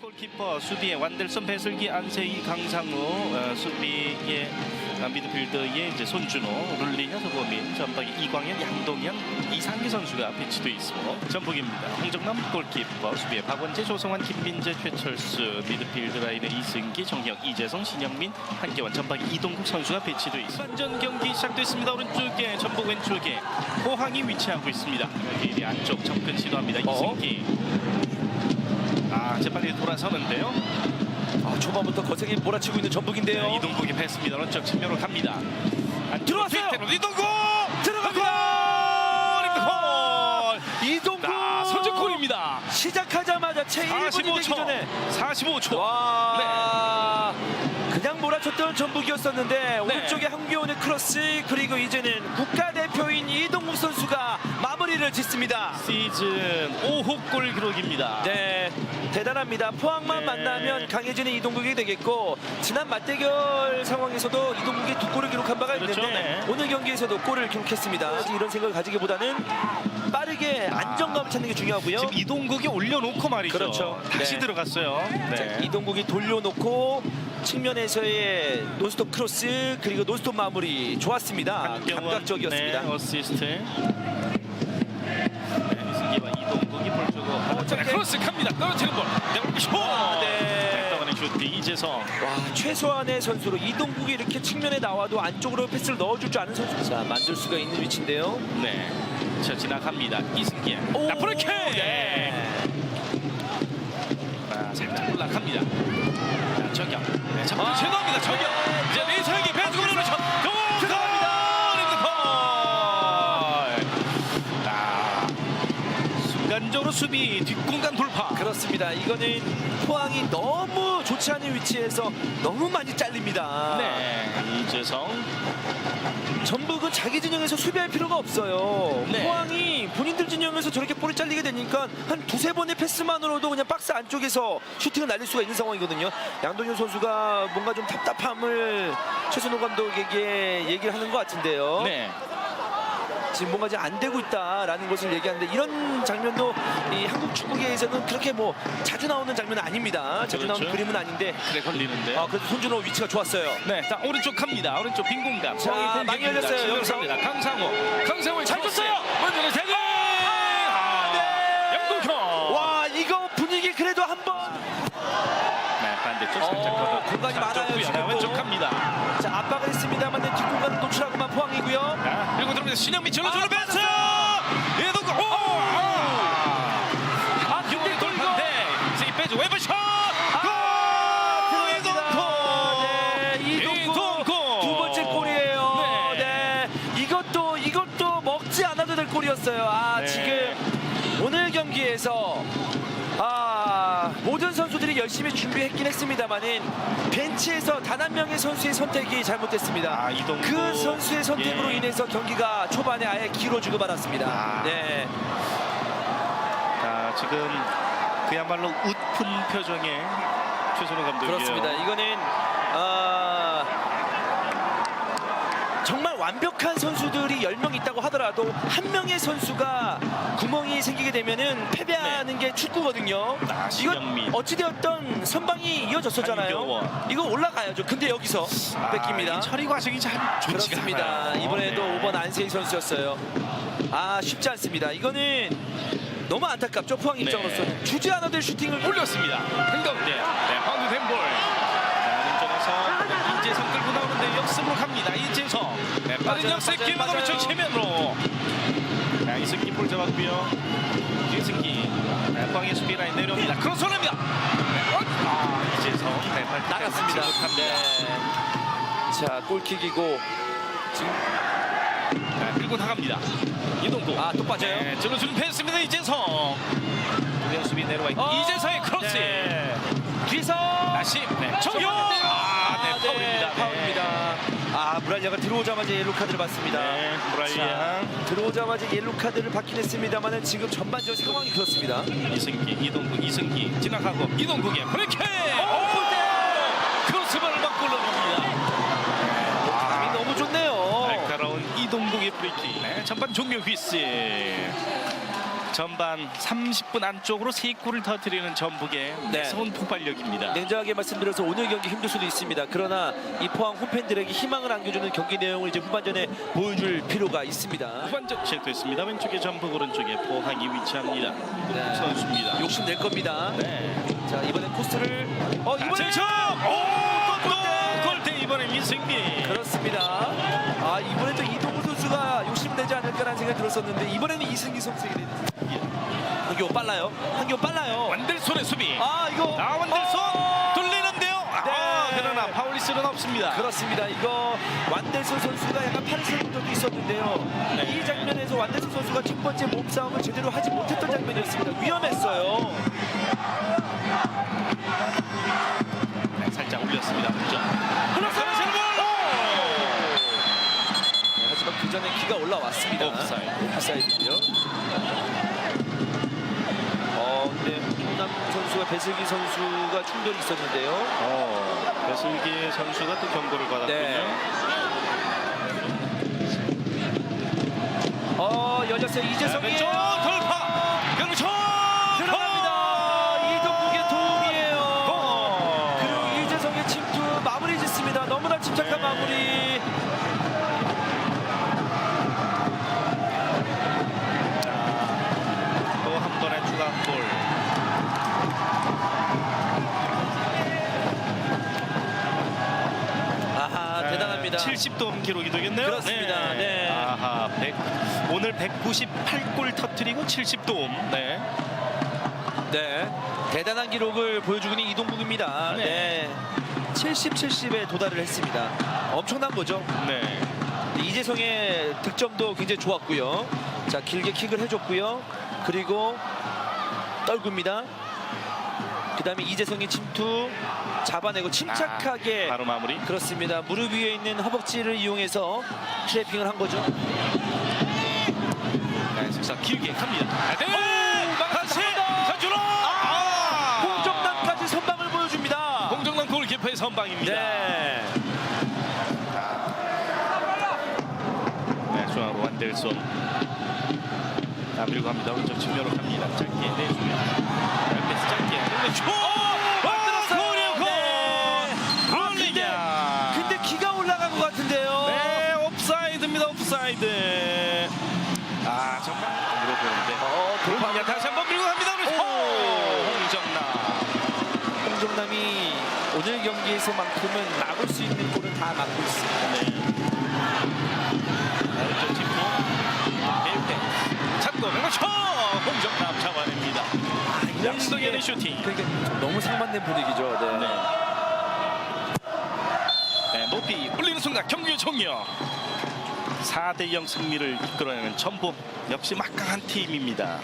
골키퍼 수비에 완델선 배슬기 안세희 강상우 어, 수비에 어, 미드필더의 이제 손준호 룰리냐 서범인 전방에 이광현 양동현 이상기 선수가 배치돼 있고 전북입니다. 홍정남 골키퍼 수비에 박원재 조성환 김민재 최철수 미드필드 라인에 이승기 정혁 이재성 신영민 한계원 전방에 이동국 선수가 배치돼 있습니다. 반전 경기 시작됐습니다. 오른쪽에 전북 왼쪽에 호황이 위치하고 있습니다. 여기 안쪽 접근 시도합니다. 어? 이승기 아, 재빨리 돌아서는데요. 아, 초반부터 거세게 몰아치고 있는 전북인데요. 네, 이동국이 패스입니다. 오른쪽 측면으로 갑니다. 안 들어왔어요. 이동국 들어갑니다. 골! 이동국 아, 선제골입니다. 시작하자 채 1분이 되기 45초. 전에 45초. 와 그냥 몰아쳤던 전북이었었는데 네. 오른쪽에 한기원의 크로스 그리고 이제는 국가대표인 이동국 선수가 마무리를 짓습니다. 시즌 5호 골 기록입니다. 네, 대단합니다. 포항만 네. 만나면 강해지는 이동국이 되겠고 지난 맞대결 상황에서도 이동국이 두 골을 기록한 바가 그렇죠, 있는데 네. 오늘 경기에서도 골을 기록했습니다. 이런 생각을 가지기보다는 빠르게 안정감을 찾는 게 중요하고요. 지금 이동국이 올려놓고 말이죠. 그렇죠. 다시 네. 들어갔어요. 자, 네. 이동국이 돌려놓고 측면에서의 노스톱 크로스 그리고 노스톱 마무리 좋았습니다. 한경원, 감각적이었습니다. 네, 어시스트. 네, 이승기와 이동국이 볼 주고 어, 자, 크로스 갑니다. 떨어지는 볼. 네, 슛! 네. 이재성. 와 최소한의 선수로 이동국이 이렇게 측면에 나와도 안쪽으로 패스를 넣어줄 줄 아는 선수. 자 만들 수가 있는 위치인데요. 네. 자, 지나갑니다. 이승기. 오, 나프르케! 네. 자, 살짝 올라갑니다. 자, 저격. 네, 자, 아, 제도합니다. 저격. 이제 내성에게 배수근으로 쳐. 아, 순간적으로 수비 뒷공간 돌파. 그렇습니다. 이거는 포항이 너무 좋지 않은 위치에서 너무 많이 잘립니다. 네, 이재성. 전북은 자기 진영에서 수비할 필요가 없어요. 네. 포항이 본인들 진영에서 저렇게 볼이 잘리게 되니까 한 두세 번의 패스만으로도 그냥 박스 안쪽에서 슈팅을 날릴 수가 있는 상황이거든요. 양동현 선수가 뭔가 좀 답답함을 최선호 감독에게 얘기를 하는 것 같은데요. 네. 지금 뭔가 이제 안 되고 있다라는 것을 얘기하는데 이런 장면도 이 한국 축구계에서는 그렇게 뭐 자주 나오는 장면은 아닙니다. 자주 나오는 그렇죠. 그림은 아닌데 그래 걸리는데. 아 그래도 손준호 위치가 좋았어요. 네, 자 오른쪽 갑니다. 오른쪽 빈 공간. 자. 많이 열렸어요, 여기서. 강상호. 강상호 잘 줬어요. 먼저 세게. 아, 네. 영동현. 와 이거 분위기 그래도 한번 네, 반대쪽 어, 걷어. 공간이 자, 많아요. 지금 왼쪽 또. 갑니다. 자 압박을 했습니다만 뒷공간을 노출하고만 포항이고요. 자, 그리고 들어옵니다. 신영민 절로 절로 아, 패스. 이동국. 오! 아 돌파인데 이동국 이동국. 두 번째 골이에요. 네. 네. 이것도 이것도 먹지 않아도 될 골이었어요. 아 네. 지금 오늘 경기에서 아 모든 선수들이 열심히 준비했긴 했습니다만은 벤치에서 단 한 명의 선수의 선택이 잘못됐습니다. 아, 이동국. 그 선수의 선택으로 예. 인해서 경기가 초반에 아예 길어지고 말았습니다. 아. 네. 자, 지금 그야말로 웃픈 표정의 최선호 감독이에요. 그렇습니다. 이거는 아, 정말 완벽한 선수들이 10명 있다고 하더라도 한 명의 선수가 구멍이 생기게 되면은 패배하는 게 축구거든요. 네. 아, 이거 신영민. 어찌되었던 선방이 이어졌었잖아요. 이거 올라가야죠. 근데 여기서 아, 뺏깁니다. 이 처리 과정이 참 좋지가 그렇습니다. 않아요. 이번에도 네. 5번 안세희 선수였어요. 아 쉽지 않습니다. 이거는 너무 안타깝죠. 포항 네. 입장으로서는 주지 않아도 될 슈팅을 올렸습니다. 한가운데 네, 갑니다. 이재성. 네, 빠른 역습. 오른쪽 측면으로. 자, 이승기 볼 잡았고요. 이승기. 네, 포항의 수비 라인 내려옵니다. 크로스 올립니다. 네, 어? 아, 이재성. 네, 발 나갔습니다. 네. 자 골킥이고 지금 자, 끌고 나갑니다. 이동국. 아, 또 빠져요? 네, 들어주는 패스입니다. 이재성. 두명 수비 내려와 있고. 어, 이재성의 크로스. 네. 뒤에서 다시 네, 정효. 아, 네, 파울입니다. 네. 파울입니다. 아 무랄리아가 들어오자마자 옐로 카드를 받습니다. 네, 무랄리아. 자, 들어오자마자 옐로 카드를 받긴 했습니다만은 지금 전반적 상황이 그렇습니다. 이승기, 이동국, 이승기 지나가고 이동국의 브레이크! 크로스바를 맞고 올라갑니다. 감이 너무 좋네요. 날카로운 이동국의 브레이킹. 네, 전반 종료 휘슬. 전반 30분 안쪽으로 세 골을 터뜨리는 전북의 네. 무서운 폭발력입니다. 냉정하게 말씀드려서 오늘 경기 힘들 수도 있습니다. 그러나 이 포항 홈팬들에게 희망을 안겨주는 경기 내용을 이제 후반전에 보여줄 필요가 있습니다. 후반전 시작됐습니다. 왼쪽에 전북 오른쪽에 포항이 위치합니다. 네. 선수입니다. 욕심 낼 겁니다. 네. 자 이번엔 코스를 어 이번에 이번에 오! 또 골대 이번에 이승민. 그렇습니다. 아 이번에 또 이동우 선수가 욕심 내지 않을까라는 생각이 들었었는데 이번에는 이승기 선수에게 되는 한기호 빨라요. 한기호 빨라요. 완델손의 수비. 아 이거 아 완델손 어! 돌리는데요. 아, 네. 그러나 파울리스는 없습니다. 그렇습니다. 이거 완델손 선수가 약간 세운 적도 있었는데요. 네. 이 장면에서 완델손 선수가 첫 번째 몸싸움을 제대로 하지 못했던 장면이었습니다. 위험했어요. 네, 살짝 올렸습니다. 흘렀어요. 세골. 네, 하지만 그 전에 기가 올라왔습니다. 옵사이드. 옵사이드고요. 어, 근데 홍남 선수와 배슬기 선수가 충돌이 있었는데요. 어, 배슬기 선수가 또 경고를 받았군요. 네. 어, 열렸어요. 자, 이재성이 왼쪽 돌파. 그렇 180도 기록이 되겠네요. 그렇습니다. 네. 네. 아하, 100, 오늘 198골 터트리고 70도. 네. 네. 대단한 기록을 보여주고 있는 이동국입니다. 네. 네. 70, 70에 도달을 했습니다. 엄청난 거죠. 네. 이재성의 득점도 굉장히 좋았고요. 자, 길게 킥을 해줬고요. 그리고 떨굽니다. 그 다음에 이재성의 침투 잡아내고 침착하게 바로 마무리. 그렇습니다. 무릎 위에 있는 허벅지를 이용해서 트래핑을 한 거죠. 네, 즉사 길게 갑니다. 네. 다시 막았습니다. 선주로. 아! 홍정남까지 선방을 보여줍니다. 홍정남 골키퍼의 선방입니다. 네. 네, 중앙으로 완델손. 자, 밀고 갑니다. 오른쪽 측면으로 갑니다. 짧게 내주면. 패스 짧게. 골이요, 골! 네. 롤리냐. 근데 기가 올라간 것 같은데요. 네, 옵사이드입니다. 옵사이드. 아, 정말 물어보는데. 어, 돌파냐 다시 한번 밀고 갑니다. 홍정남. 홍정남이 오늘 경기에서만큼은 막을 수 있는 골은 다 막고 있습니다. 네. 왼쪽 짚고 잡고 그렇죠. 홍정남 잡아냅니다. 이런 양동현의 식의- 슈팅. 그러니까 너무 상반된 분위기죠. 네. 네. 네, 높이 올리는 순간 경기 종료. 4대 0 승리를 이끌어내는 전북 역시 막강한 팀입니다.